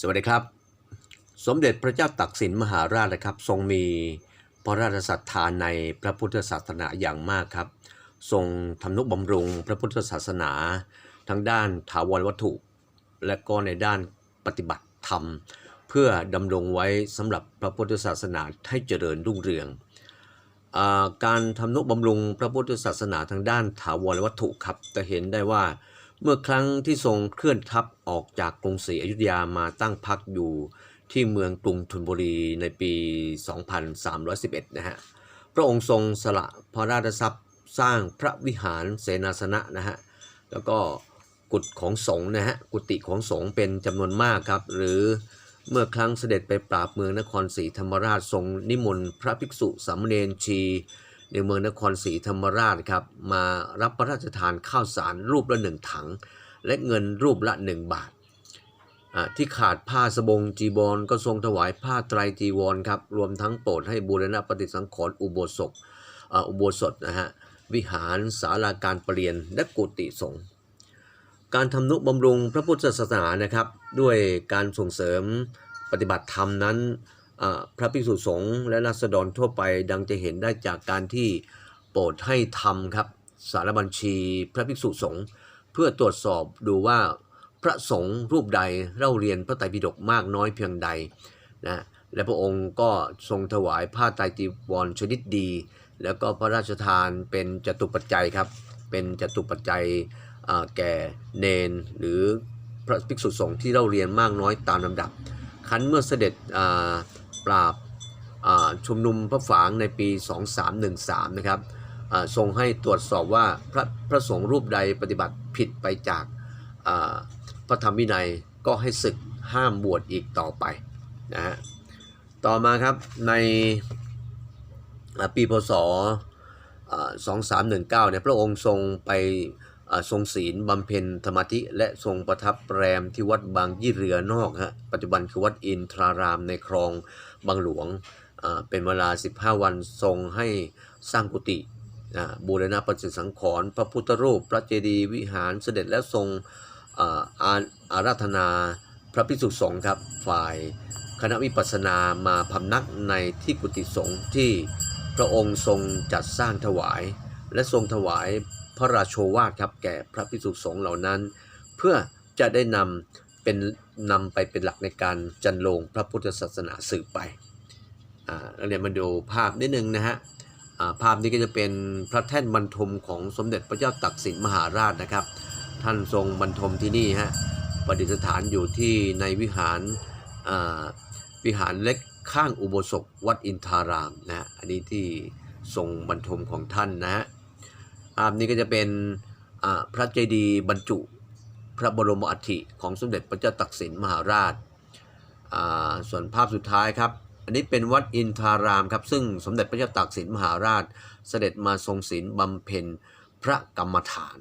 สวัสดีครับ สมเด็จพระเจ้าตักสินมหาราชนะครับ ทรงมีพระราชศรัทธาในพระพุทธศาสนาอย่างมากครับ ทรงทำนุบำรุงพระพุทธศาสนา ทั้งด้านถาวรวัตถุ และก็ในด้านปฏิบัติธรรม เพื่อดำรงไว้สำหรับพระพุทธศาสนาให้เจริญรุ่งเรืองอาการทำนุบำรุงพระพุทธศาสนาทางด้านถาวรวัตถุครับจะเห็นได้ว่า เมื่อครั้งที่ทรงเคลื่อนทัพออกจากกรุงศรีอยุธยามาตั้งพักอยู่ที่เมืองกรุงธนบุรีในปี 2311 นะฮะ พระองค์ทรงสละพระราชทรัพย์สร้างพระวิหารเสนาสนะนะฮะ แล้วก็กุฏของสงฆ์นะฮะ กุฏิของสงฆ์เป็นจำนวนมากครับ หรือเมื่อครั้งเสด็จไปปราบเมืองนครศรีธรรมราชทรงนิมนต์พระภิกษุสามเณรชี ในเมืองนครศรีธรรมราชครับมารับพระราชทานข้าวสารรูปละหนึ่งถัง และเงินรูปละหนึ่งบาท ที่ขาดผ้าสบงจีวรก็ทรงถวายผ้าไตรจีวรครับรวมทั้งโปรดให้บูรณะปฏิสังขรณ์อุโบสถอ,อุโบสถนะฮะวิหารศาลาการประเรียนและกุฏิสงฆ์การทำนุบำรุงพระพุทธศาสนานะครับ ด้วยการส่งเสริมปฏิบัติธรรมนั้น พระภิกษุสงฆ์และราษฎรทั่วไปดังจะเห็นได้จากการที่โปรดให้ทำครับสารบัญชีพระภิกษุสงฆ์เพื่อตรวจสอบดูว่าพระสงฆ์รูปใดเล่าเรียนพระไตรปิฎกมากน้อยเพียงใดนะและพระองค์ก็ทรงถวายผ้าไตรจีวรชนิดดี แล้วก็พระราชทานเป็นจตุปัจจัยครับ เป็นจตุปัจจัยแก่เนนหรือพระภิกษุสงฆ์ที่เล่าเรียนมากน้อยตามลำดับ คันเมื่อเสด็จอ่า ปราบชุมนุมพระฝางในปี 2313 นะครับทรงให้ตรวจสอบว่าพระพระสงฆ์รูปใดปฏิบัติผิดไปจากพระธรรมวินัยก็ให้ศึกห้ามบวชอีกต่อไปนะฮะต่อมาครับในปีพศอ่า2319เนี่ยพระองค์ทรงไป ทรงศีลบำเพ็ญธรรมธิและทรงประทับแรมที่วัดบางยี่เรือนอกฮะปัจจุบันคือวัดอินทรารามในคลองบางหลวงเป็นเวลา 15 วันทรงให้สร้างกุฏิบูรณะปฏิสังขรณ์พระพุทธรูป พระเจดีย์วิหารเสด็จและทรงอาอาอาราธนาพระภิกษุสงฆ์ครับฝ่ายคณะวิปัสสนามาพำนักในที่กุฏิสงฆ์ที่พระองค์ทรงจัดสร้างถวาย และทรงถวายพระราโชวาทครับแก่พระภิกษุสงฆ์เหล่านั้น เพื่อจะได้นำเป็นนำไปเป็นหลักในการจันโลงพระพุทธศาสนาสืบไปอ่าเราเรียนมาดูภาพนิดนึงนะฮะอ่าภาพนี้ก็จะเป็นพระแท่นบรรทมของสมเด็จพระเจ้าตักสินมหาราชนะครับ ท่านทรงบรรทมที่นี่ฮะประดิษฐานอยู่ที่ในวิหารอ่าวิหารเล็กข้างอุโบสถวัดอินทารามนะฮะอันนี้ที่ทรงบรรทมของท่านนะฮะ ภาพนี้ก็จะเป็นพระเจดีย์บรรจุพระบรมอัฐิของสมเด็จพระเจ้าตักสินมหาราช ส่วนภาพสุดท้ายครับ อันนี้เป็นวัดอินทารามครับ ซึ่งสมเด็จพระเจ้าตากสินมหาราช เสด็จมาทรงศีลบำเพ็ญพระกรรมฐาน